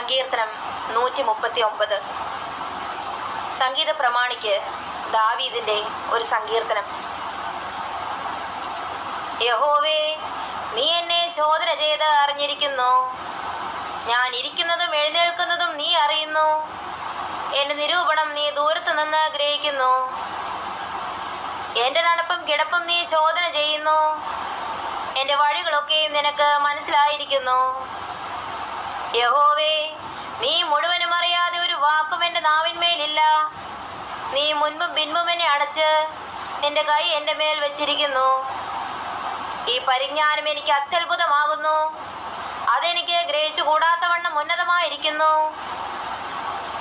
സങ്കീർത്തനം നൂറ്റി മുപ്പത്തി ഒമ്പത് സംഗീത പ്രമാണിക്ക് ദാവീദിന്റെ ഒരു സങ്കീർത്തനം. യഹോവേ നീ എന്നെ ശോധന ചെയ്ത് അറിഞ്ഞിരിക്കുന്നു. ഞാൻ ഇരിക്കുന്നതും എഴുന്നേൽക്കുന്നതും നീ അറിയുന്നു. എന്റെ നിരൂപണം നീ ദൂരത്തു നിന്ന് ഗ്രഹിക്കുന്നു. എന്റെ നടപ്പും കിടപ്പും നീ ശോധന ചെയ്യുന്നു. എന്റെ വഴികളൊക്കെയും നിനക്ക് മനസ്സിലായിരിക്കുന്നു. യഹോവേ നീ മുഴുവനും അറിയാതെ ഒരു വാക്കും എന്റെ നാവിന്മേലില്ല. നീ മുൻപും പിൻപും എന്നെ അടച്ച് നിന്റെ കൈ എന്റെ മേൽ വെച്ചിരിക്കുന്നു. ഈ പരിജ്ഞാനം എനിക്ക് അത്യത്ഭുതമാകുന്നു. അതെനിക്ക് ഗ്രഹിച്ചു കൂടാത്തവണ്ണം ഉന്നതമായിരിക്കുന്നു.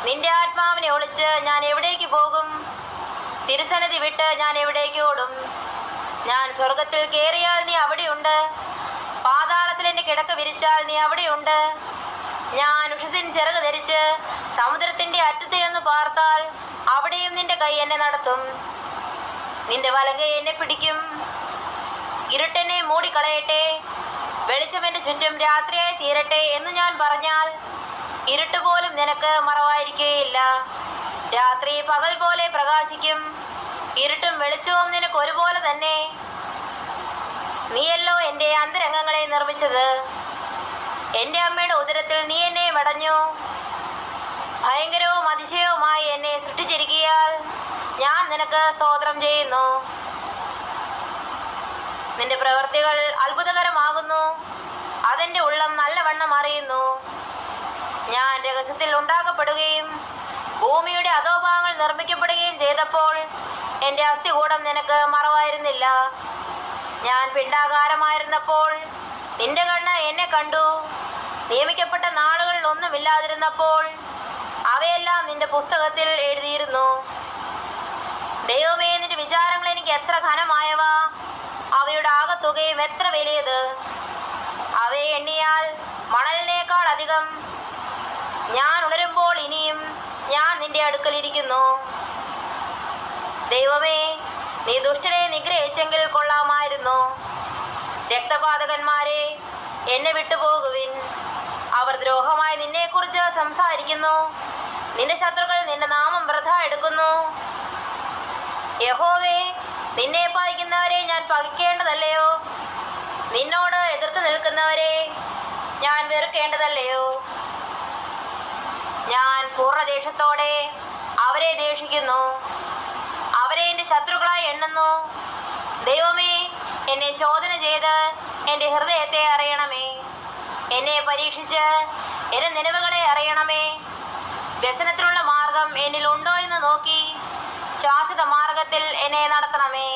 നിന്റെ ആത്മാവിനെ ഒളിച്ച് ഞാൻ എവിടേക്ക് പോകും? തിരുസന്നിധി വിട്ട് ഞാൻ എവിടേക്ക് ഓടും? ഞാൻ സ്വർഗത്തിൽ കയറിയാൽ നീ അവിടെയുണ്ട്. പാതാളത്തിൽ എന്റെ കിടക്ക വിരിച്ചാൽ നീ അവിടെയുണ്ട്. ഞാൻ ഉഷസിൻ ചിറക് ധരിച്ച് സമുദ്രത്തിന്റെ അറ്റത്ത് എന്ന് പാർത്താൽ അവിടെയും നിന്റെ കൈ എന്നെ നടത്തും. നിന്റെ വലകൈ എന്നെ പിടിക്കും. ഇരുട്ടെന്നെ മൂടിക്കളയട്ടെ. വെളിച്ചം എന്റെ ചുറ്റും രാത്രിയായി തീരട്ടെ എന്ന് ഞാൻ പറഞ്ഞാൽ ഇരുട്ട് പോലും നിനക്ക് മറവായിരിക്കുകയില്ല രാത്രി പകൽ പോലെ പ്രകാശിക്കും. ഇരുട്ടും വെളിച്ചവും നിനക്ക് ഒരുപോലെ തന്നെ. നീയല്ലോ എന്റെ അന്തരംഗങ്ങളെ നിർമ്മിച്ചത്. എന്റെ അമ്മയുടെ ഉദരത്തിൽ നീ എന്നെ മടഞ്ഞു. ഭയങ്കരവും അതിശയവുമായി എന്നെ സൃഷ്ടിച്ചിരിക്കിയാൽ ഞാൻ നിനക്ക് സ്തോത്രം ചെയ്യുന്നു. നിന്റെ പ്രവൃത്തികൾ അത്ഭുതകരമാകുന്നു. അതെന്റെ ഉള്ളം നല്ലവണ്ണം അറിയുന്നു. ഞാൻ രഹസ്യത്തിൽ ഉണ്ടാക്കപ്പെടുകയും ഭൂമിയുടെ അധോഭാഗങ്ങൾ നിർമ്മിക്കപ്പെടുകയും ചെയ്തപ്പോൾ എന്റെ അസ്ഥികൂടം നിനക്ക് മറവായിരുന്നില്ല. ഞാൻ പിണ്ടാകാരമായിരുന്നപ്പോൾ നിന്റെ കണ്ണ് എന്നെ കണ്ടു. നിയമിക്കപ്പെട്ട നാളുകളിൽ ഒന്നുമില്ലാതിരുന്നപ്പോൾ അവയെല്ലാം നിന്റെ പുസ്തകത്തിൽ എഴുതിയിരുന്നു. ദൈവമേ നിന്റെ വിചാരങ്ങൾ എനിക്ക് എത്ര ഘനമായവ? അവയുടെ ആകത്തുകയും എത്ര വലിയത്? അവയെ എണ്ണിയാൽ മണലിനേക്കാൾ അധികം. ഞാൻ ഉണരുമ്പോൾ ഇനിയും ഞാൻ നിന്റെ അടുക്കലിരിക്കുന്നു ദൈവമേ നീ ദുഷ്ടനെ നിഗ്രഹിച്ചെങ്കിൽ കൊള്ളാമായിരുന്നു. രക്തപാതകന്മാരെ എന്നെ വിട്ടുപോകുവിൻ. അവർ ദ്രോഹമായി നിന്നെക്കുറിച്ച് സംസാരിക്കുന്നു. നിന്റെ ശത്രുക്കൾ നിന്റെ നാമം വൃഥ എടുക്കുന്നു. യഹോവേ നിന്നെ പായിക്കുന്നവരെ ഞാൻ പകിക്കേണ്ടതല്ലയോ? നിന്നോട് എതിർത്ത് നിൽക്കുന്നവരെ ഞാൻ വെറുക്കേണ്ടതല്ലയോ? ഞാൻ പൂർണദേശത്തോടെ അവരെ ദേഷിക്കുന്നു. അവരെ എന്റെ ശത്രുക്കളായി എണ്ണുന്നു. ദൈവമേ എന്നെ ശോധന ചെയ്ത് എന്റെ ഹൃദയത്തെ അറിയണമേ. എന്നെ പരീക്ഷിച്ച് എന്റെ നിലവുകളെ അറിയണമേ. വ്യസനത്തിനുള്ള മാർഗം എന്നിൽ ഉണ്ടോ എന്ന് നോക്കി ശാശ്വത മാർഗത്തിൽ എന്നെ നടത്തണമേ.